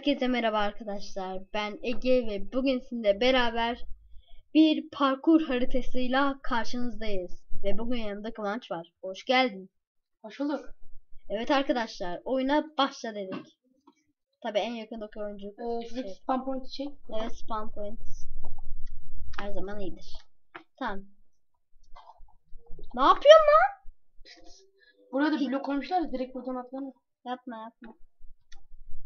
Herkese merhaba arkadaşlar. Ben Ege ve bugün sizinle beraber bir parkur haritasıyla karşınızdayız. Ve bugün yanımda Kıvanç var. Hoş geldin. Hoş bulduk. Evet arkadaşlar, oyuna başla dedik. Tabi en yakındaki oyuncu. Ee, Şey. spam point'i çek. Evet, spawn points. Her zaman iyidir. Tamam. Ne yapıyorsun lan? Buraya da blok koymuşlar direkt buradan atlanır. Yapma yapma.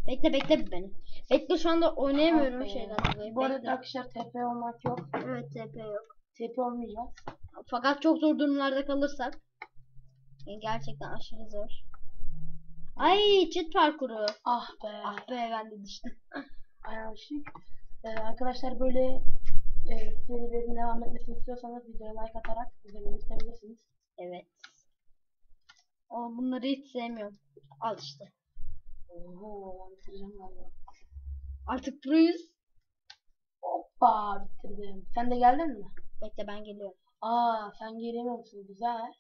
Bekle bekle beni. Bekle şu anda oynayamıyorum Ah be. şeyden dolayı. Bu arada arkadaşlar TP olmak yok. Evet TP yok. TP olmayacağız. Fakat çok zor durumlarda kalırsak e, gerçekten aşırı zor. Ay çit parkuru. Ah be. Ah be ben de düştüm. Aynen şık. Ee, arkadaşlar böyle e, serilerin devam etmesini istiyorsanız videoya like atarak bize belirtebilirsiniz. Evet. O bunları hiç sevmiyorum. Al işte. Oho bitireceğim galiba. Artık proyuz. Hoppa bitirdim. Sen de geldin mi? Bekle ben geliyorum. Aa sen gelemiyorsun güzel.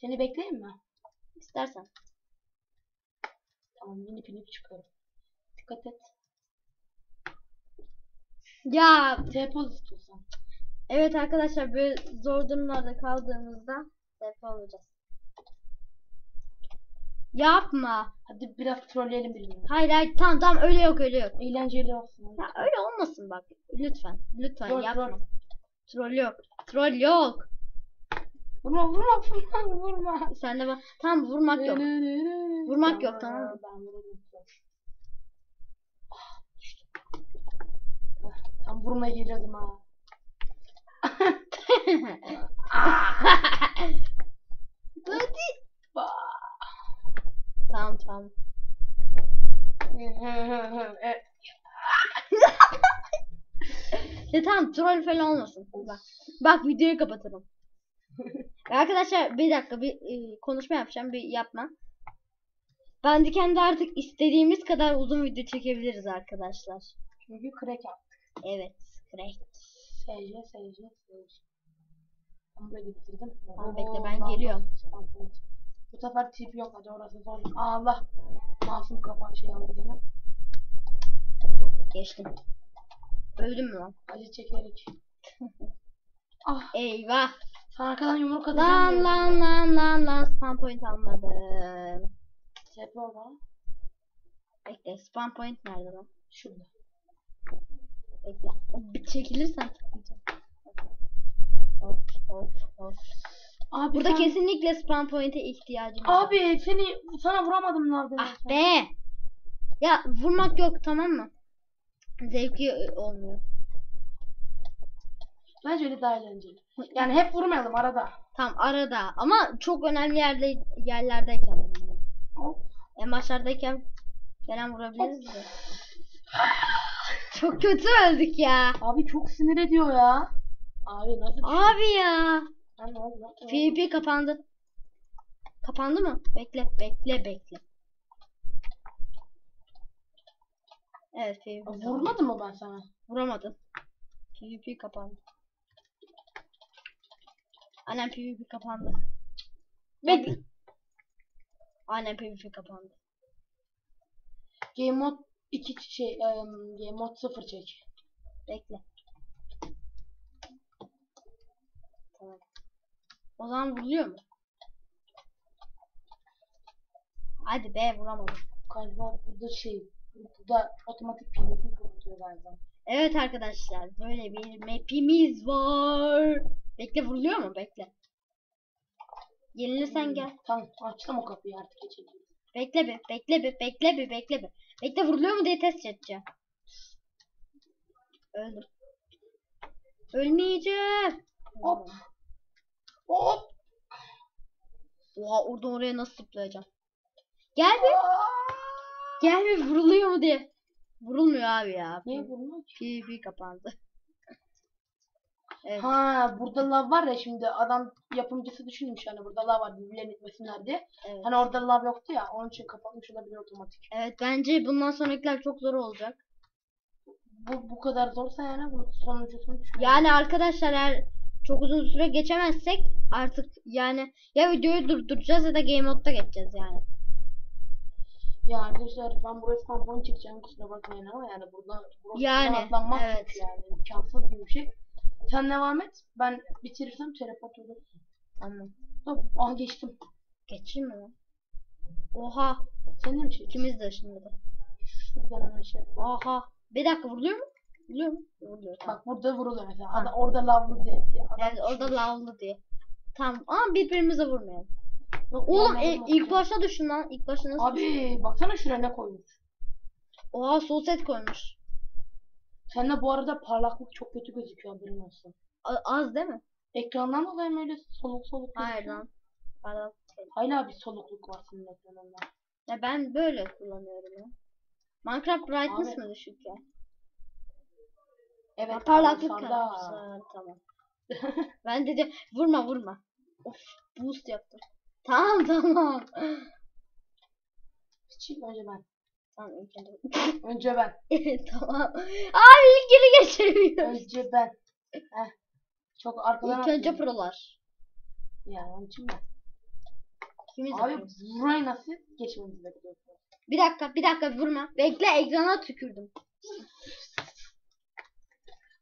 Seni bekleyeyim mi? İstersen. Tamam mini pinip çıkıyorum. Dikkat et. Ya TP ol istiyorsan. evet arkadaşlar böyle zor durumlarda kaldığımızda TP olacağız. Yapma. Hadi biraz trolleyelim birbirini. Hayır hayır tamam tamam öyle yok öyle yok. Eğlenceli olsun. Ya öyle olmasın bak. Lütfen. Lütfen Troll, yapma. troll. Troll yok. Troll yok. Vurma vurma vurma vurma. Sen de bak. Tam vurmak yok. Vurmak yok, tamam mı? Ben vururum. Ah, düştüm. Ah, Tam vurmaya geliyordum ha. Hadi. Bah. Tamam tamam. Ya tamam troll falan olmasın. Bak. Bak videoyu kapatırım. Arkadaşlar bir dakika bir e, konuşma yapacağım. Bir yapma. Ben de kendi artık istediğimiz kadar uzun video çekebiliriz arkadaşlar. Çünkü crack yap. Evet. SC SC SC. Ben burayı da bitirdim. Tamam, bekle, ben geliyorum. Bu sefer tip yok hadi orası zor. Allah. Masum kafa şey aldı gene. Geçtim. Öldüm mü lan? Acı çekerek. ah Eyvah. sen arkadan yumruk atacağım. Lan lan lan lan lan spam point almadım. Ol bana. Bekle spam point nerede lan? Şurada. Bekle. Bir çekilirsen tıklayacağım. Hop hop hop. Abi Burada sen- kesinlikle spam point'e ihtiyacım var. Abi seni sana vuramadım nerede? Ah be. Ya vurmak yok tamam mı? Zevki olmuyor. Bence öyle daha eğlenceli. Yani hep vurmayalım arada. Tam arada ama çok önemli yerde yerlerdeyken. En başlardayken falan vurabiliriz de. Çok kötü öldük ya. Abi çok sinir ediyor ya. Abi nasıl düştün? Abi ya. PvP kapandı. Kapandı mı? Bekle, bekle, bekle. Evet, PvP. Vurmadım mı ben sana? Vuramadın. PvP kapandı. Aynen PvP kapandı. Bekle. Aynen PvP kapandı. Game mod 2 şey em, Game mod 0 çek. Bekle. Tamam. O zaman vuruyor mu? Hadi be vuramadım. Galiba burada şey burada otomatik PvP kapatıyor galiba. Evet arkadaşlar böyle bir map'imiz var. Bekle vuruluyor mu? Bekle. Yenilirsen gel. Tamam açtım o kapıyı artık geçebiliriz. Bekle bir, bekle bir, bekle bir, bekle bir. Bekle vuruluyor mu diye test edeceğim. Öldüm. Ölmeyeceğim. Hop. Hop. Oha oradan oraya nasıl zıplayacağım? Gel bir. Gel bir vuruluyor mu diye. Vurulmuyor abi ya. Niye vurmuyor ki? PvP kapandı. Evet. Ha burada lav var ya şimdi adam yapımcısı düşünmüş hani burada lav var birbirlerine itmesinler diye. evet. Hani orada lav yoktu ya onun için kapatmış olabilir otomatik. Evet bence bundan sonrakiler çok zor olacak. Bu bu kadar zorsa yani bunun sonuncusunu düşünüyorum. Yani arkadaşlar eğer çok uzun süre geçemezsek artık yani ya videoyu durduracağız ya da game modda geçeceğiz yani. Ya arkadaşlar ben buraya tampon çekeceğim kusura bakmayın ama yani burada burası Yani, atlanmaz evet. çünkü yani imkansız gibi bir şey. Sen devam et. Ben bitirirsem teleport olursun. Tamam. Tamam. Aha geçtim. Geçeyim mi lan? Oha. Sen de mi şey? İkimiz de ışınladı. Şuradan hemen şey. Aha. Bir dakika vuruluyor mu? Vuruluyor mu? Vuruluyor. Tamam. Bak burada vuruluyor mesela. Ha. Ada, orada lavlı diye. adam Evet orada lavlı diye. Tamam ama birbirimize vurmayalım. Yok, Oğlum yani e, ilk başta düşün lan. İlk başta nasıl? Abi baksana şuraya ne koymuş. Oha sol set koymuş. Sende bu arada parlaklık çok kötü gözüküyor haberin olsun. A- az değil mi? Ekrandan dolayı mı öyle soluk soluk Hayır gözüküyor? lan. Pardon. Hala bir solukluk var senin ekranında. Ya ben böyle kullanıyorum ya. Minecraft brightness Abi- mı düşük ya? Evet. Ha, parlaklık kalmışlar. Tamam. ben dedim vurma vurma. Of boost yaptım. Tamam tamam. Çık önce ben. tamam önce. Önce ben. tamam. Abi ilk geri geçemiyorum. Önce ben. Heh. Çok arkadan İlk önce prolar. Yani onun için ben. Kimiz Abi burayı nasıl geçmemizi bekliyorsun? Bir dakika bir dakika vurma. Bekle ekrana tükürdüm.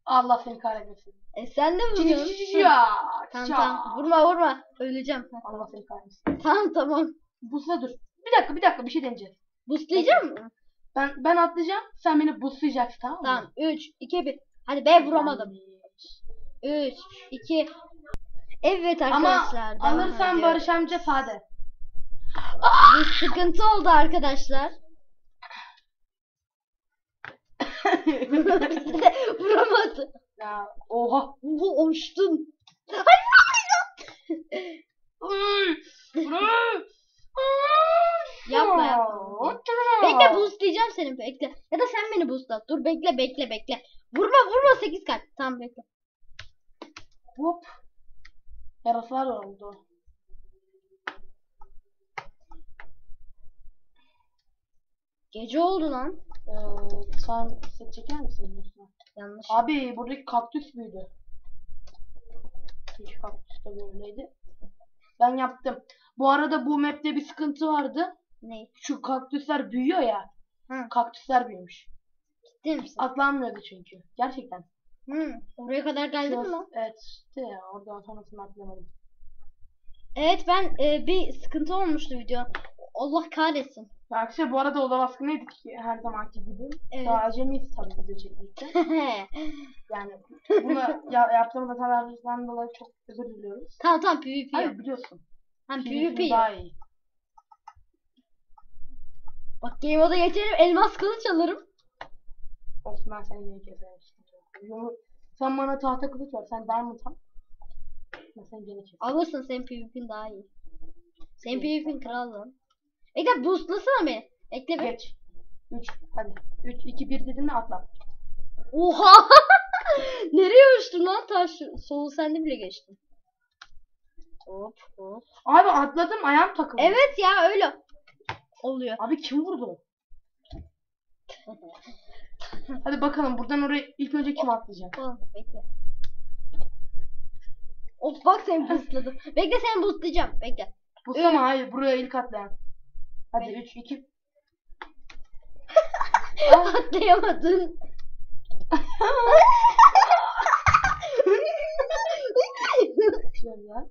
Allah seni kahretmesin. E sen de vuruyorsun. Ya. Tamam tamam. Vurma vurma. Öleceğim. Allah seni kahretmesin. Tamam tamam. Busla dur. Bir dakika bir dakika bir şey deneyeceğiz. Boostlayacağım mı? Ben ben atlayacağım. Sen beni buslayacaksın tamam mı? Tamam. 3, 2, 1. Hadi be vuramadım. 3, 2. Evet Ama arkadaşlar. devam alırsan. Barış amca sade. Bir sıkıntı oldu arkadaşlar. Vuramadı. ya oha. Bu uçtun. Yapma yapma. Bekle boostlayacağım seni bekle. Ya da sen beni boostla. Dur bekle bekle bekle. Vurma vurma 8 kalp. Tamam bekle. Hop. Yaraslar oldu. Gece oldu lan. Ee, sen set çeker misin? Yanlış. Abi buradaki kaktüs büyüdü. Şu kaktüs de böyleydi. Ben yaptım. Bu arada bu map'te bir sıkıntı vardı. Ne? Şu kaktüsler büyüyor ya. Hı. Kaktüsler büyümüş. Ciddi misin? Atlanmıyordu çünkü. Gerçekten. Hı. Oraya kadar geldi mi lan? Evet işte ya oradan sonrasını atlamadım. Evet ben e, bir sıkıntı olmuştu video. Allah kahretsin. Arkadaşlar bu arada oda baskınıydık her zamanki gibi. Evet. Daha acemiyiz tabii video çekmekte. Yani bunu ya, yaptığımız hatalardan dolayı çok özür diliyoruz. tamam tamam PvP. Hayır biliyorsun. Tamam PvP daha iyi. Bak Game Mode'a geçerim elmas kılıç alırım. Olsun ben seni yine keserim. Sen bana tahta kılıç ver. Sen diamond al. Ben seni gene keserim. Alırsın senin PvP'in daha iyi. Senin PvP'in kral lan. Bekle boostlasana beni. Bekle bir. Geç. 3 hadi. 3 2 1 dedim de atla. Oha! Nereye uçtun lan taş? Solu sende bile geçtin. Hop hop. Abi atladım ayağım takıldı. Evet ya öyle oluyor. Abi kim vurdu? Hadi bakalım buradan oraya ilk önce kim atlayacak? Oğlum bekle. Of bak seni boostladım. bekle seni boostlayacağım. Bekle. Sana hayır buraya ilk atlayan. Hadi 3 2 Atlayamadın. Şöyle.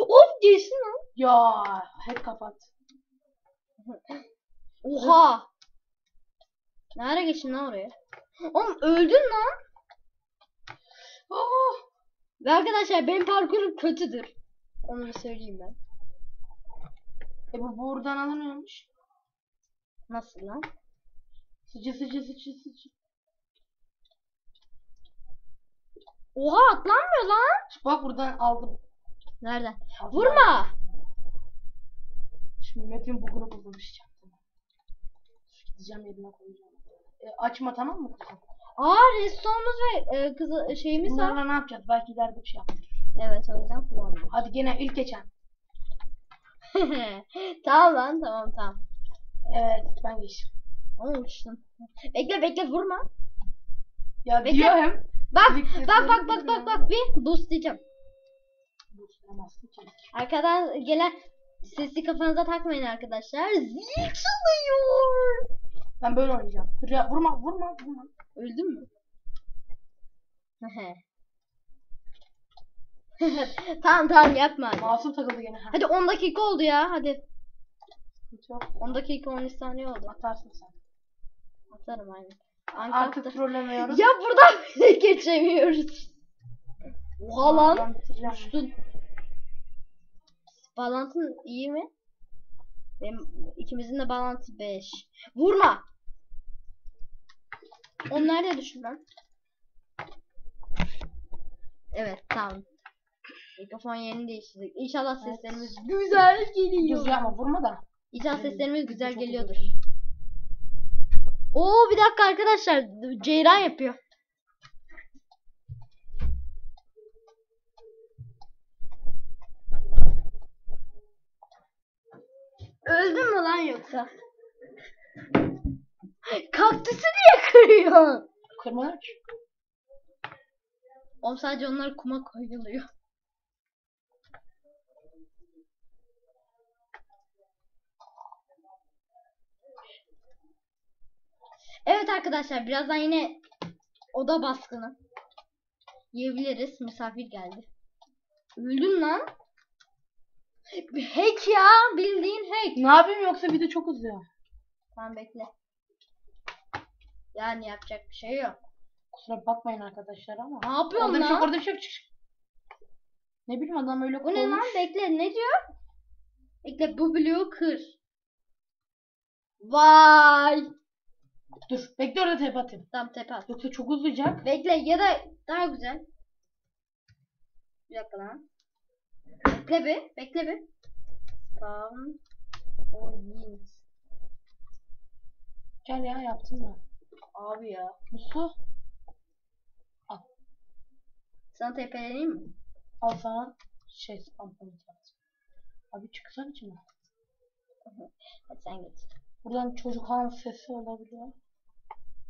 of geçtin lan. Ya hep kapat. Oha. Nereye geçtin lan oraya? Oğlum öldün lan. Oh! Ve arkadaşlar benim parkurum kötüdür. Onu bir söyleyeyim ben. E bu buradan alınıyormuş. Nasıl lan? Sıcı sıcı sıcı sıcı. Oha atlanmıyor lan. Bak buradan aldım. Nereden? Aldım. Vurma. Şimdi map'in bugunu buldum işte. Gideceğim yerine koyacağım. E, açma tamam mı kızım? Aa restoranımız ve e, kızı şeyimiz var. Bunlarla ne yapacağız? Belki ileride bir şey yapılır. Evet o yüzden kullanmıyorum. Hadi gene ilk geçen. tamam lan tamam tamam. Evet ben geçtim. Ama uçtun. Bekle bekle vurma. Ya Bekle. diyor hem. Bak bak bak bak bak bak bir süremezsin ki. Arkadan gelen Sesi kafanıza takmayın arkadaşlar. Zil çalıyor. Ben böyle oynayacağım. Dur ya vurma vurma vurma. Öldün mü? tamam tamam yapma hadi. Masum takıldı gene. Ha, Hadi 10 dakika oldu ya hadi. sıkıntı yok. 10 dakika 13 saniye oldu. Atarsın sen. Atarım aynen. Artık trollemiyoruz. Ya buradan geçemiyoruz. Oha lan. Uçtun. Bağlantın iyi mi? Benim ikimizin de bağlantısı 5. Vurma. Onu nerede düşün lan? Evet tamam. Mikrofon yerini değiştirdik. İnşallah Evet. seslerimiz güzel geliyor. yapma vurma da. İnşallah seslerimiz güzel Çok geliyordur. güzel. Oo bir dakika arkadaşlar. Ceyran yapıyor. Öldün mü lan yoksa? Kaktüsü niye kırıyorsun? Kırma ki. Oğlum sadece onlar kuma koyuluyor. Evet arkadaşlar birazdan yine oda baskını yiyebiliriz. Misafir geldi. Öldün lan. Hack ya bildiğin hack. Ne yapayım yoksa video çok uzuyor. Tamam bekle. Yani yapacak bir şey yok. Kusura bakmayın arkadaşlar ama. Ne yapıyorsun şey lan? yok orada bir şey yok. Ne bileyim adam öyle Bu ne lan? Bekle ne diyor? Bekle bu bloğu kır. Vay. Dur bekle orada tepe atayım. Tamam tepe at. Yoksa çok uzayacak. Bekle ya da daha güzel. Bir dakika lan. Bekle bir. Bekle bir. Tamam. Oyun. Gel ya yaptım ben. Abi ya. Bu su. Sana tepeleneyim mi? Al sana şey spam point yaptım. Abi çıksan içime. Hadi sen git. Buradan çocuk ağın sesi olabiliyor.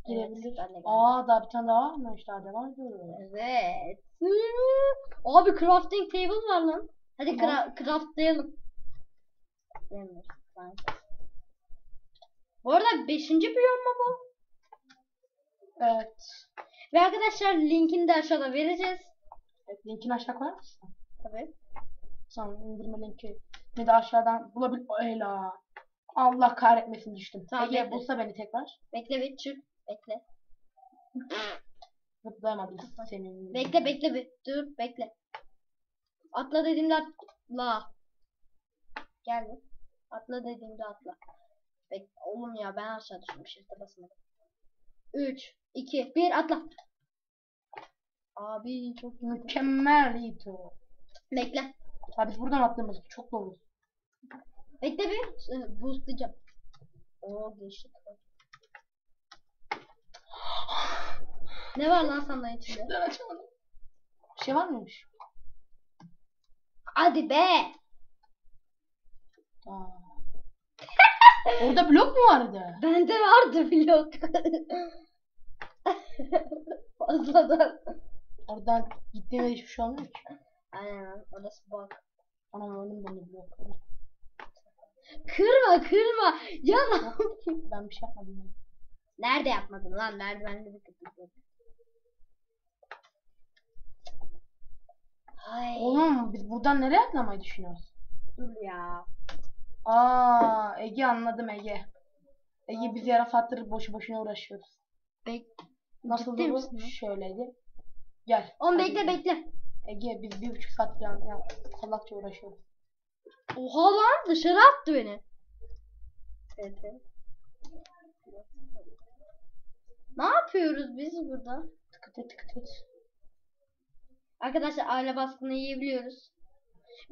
Girebilir. Evet. Aa daha bir tane daha varmış daha devam ediyor. Evet. Abi crafting table var lan. Hadi cra- craftlayalım. Demiyoruz. Bu arada 5. bölüm mü bu? Evet. Ve arkadaşlar linkini de aşağıda vereceğiz. evet. Linkini aşağı koyar mısın? Tabii. Sonra indirme linki. Ne de aşağıdan bulabil... Ela. Allah kahretmesin düştüm. Tamam, Ege bekle. bulsa beni tekrar. Bekle bir çık. Bekle. Zıplayamadım senin. Bekle bekle bir. Dur bekle. Atla dediğimde atla. Gel bir. Atla dediğimde atla. Bek oğlum ya ben aşağı düştüm. Shift'e basmadım. 3, 2, 1 atla. Abi çok Mükemmel Ito. Bekle. Abi buradan attığımız çok dolu. Bekle bir. Ee, Boostlayacağım. Oo geçti. Ne var lan sandalye içinde? Ben açamadım. Bir şey var mıymış? Hadi be. Aa. Orada blok mu vardı? Bende vardı blok. Fazladan. Oradan gittiğimde hiçbir şey olmuyor ki. Aynen orası bak. Anam önüm bana blok. Kırma kırma. Ya? Ben bir şey yapmadım. ya. Nerede yapmadın lan? Merdivende bir kıtlık yok. Ay Oğlum biz buradan nereye atlamayı düşünüyoruz? dur ya. Aa Ege anladım Ege. Ege biz yara saattir boşu boşuna uğraşıyoruz. Bek Nasıl Ciddi misin? Şöyleydi. Gel. Oğlum hadi bekle bekle. Ege biz bir buçuk saat falan ya, salakça uğraşıyoruz. Oha lan dışarı attı beni. Evet. Ne yapıyoruz biz burada? Tıkıt tıkıt. Arkadaşlar aile baskını yiyebiliyoruz.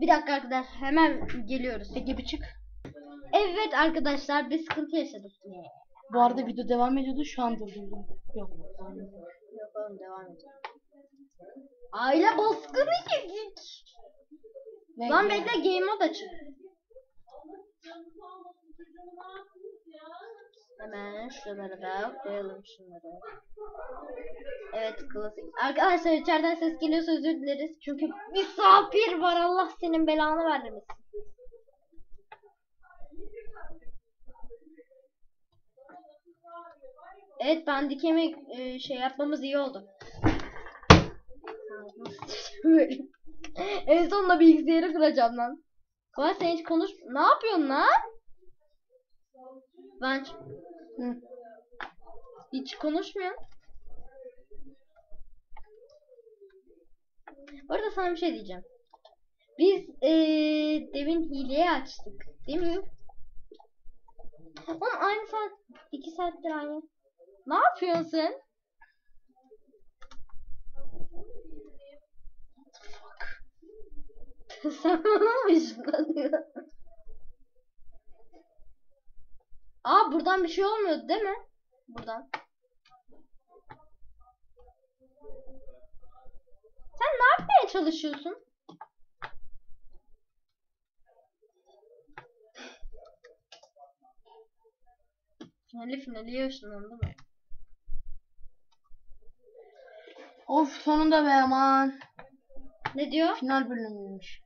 Bir dakika arkadaşlar hemen geliyoruz. Ege bir çık. Evet arkadaşlar bir sıkıntı yaşadık. Bu arada video devam ediyordu şu an durdurdum. Yok. ediyor. Yok oğlum devam edelim. Aile baskını yedik. Ve Lan bekle game mode açın. Hemen şuralara da koyalım şunları. Evet klasik. Arkadaşlar içeriden ses geliyorsa özür dileriz. Çünkü misafir var Allah senin belanı vermesin. Evet ben dikemi e, şey yapmamız iyi oldu. en sonunda bilgisayarı kıracağım lan. Kolay sen hiç konuş... Ne yapıyorsun lan? Hı. hiç konuşmuyor. Bu arada sana bir şey diyeceğim. Biz eee devin hileyi açtık. Değil mi? Oğlum aynı saat, iki saattir aynı. Ne yapıyorsun sen? sen bana mı ışınlanıyorsun? Aa buradan bir şey olmuyordu değil mi? Buradan. Sen ne yapmaya çalışıyorsun? Finali finali yaşlandı mı? Of sonunda be aman. Ne diyor? Final bölümüymüş.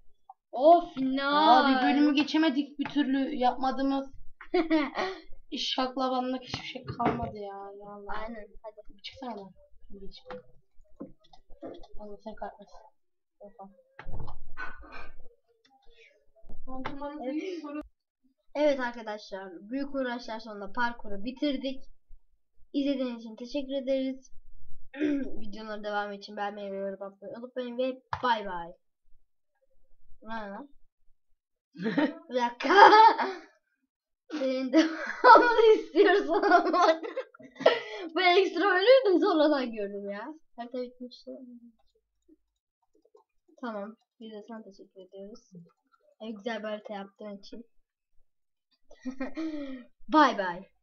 O final. Aa, bir bölümü geçemedik bir türlü yapmadığımız iş şaklabanlık hiçbir şey kalmadı ya. Allah. Aynen. Hadi. Bir Çıksana lan. Bir geç. Allah sen kahretmesin. Oha. Evet arkadaşlar. Büyük uğraşlar sonunda parkuru bitirdik. İzlediğiniz için teşekkür ederiz. Videoların devamı için beğenmeyi ve yorum atmayı unutmayın ve bay bay. Ne lan? Bir dakika. Senin devamını istiyorsan ama. Bu ekstra de sonradan gördüm ya. Harita bitmişti. Tamam. Biz de sana teşekkür ediyoruz. En güzel bir harita yaptığın için. Bay bay.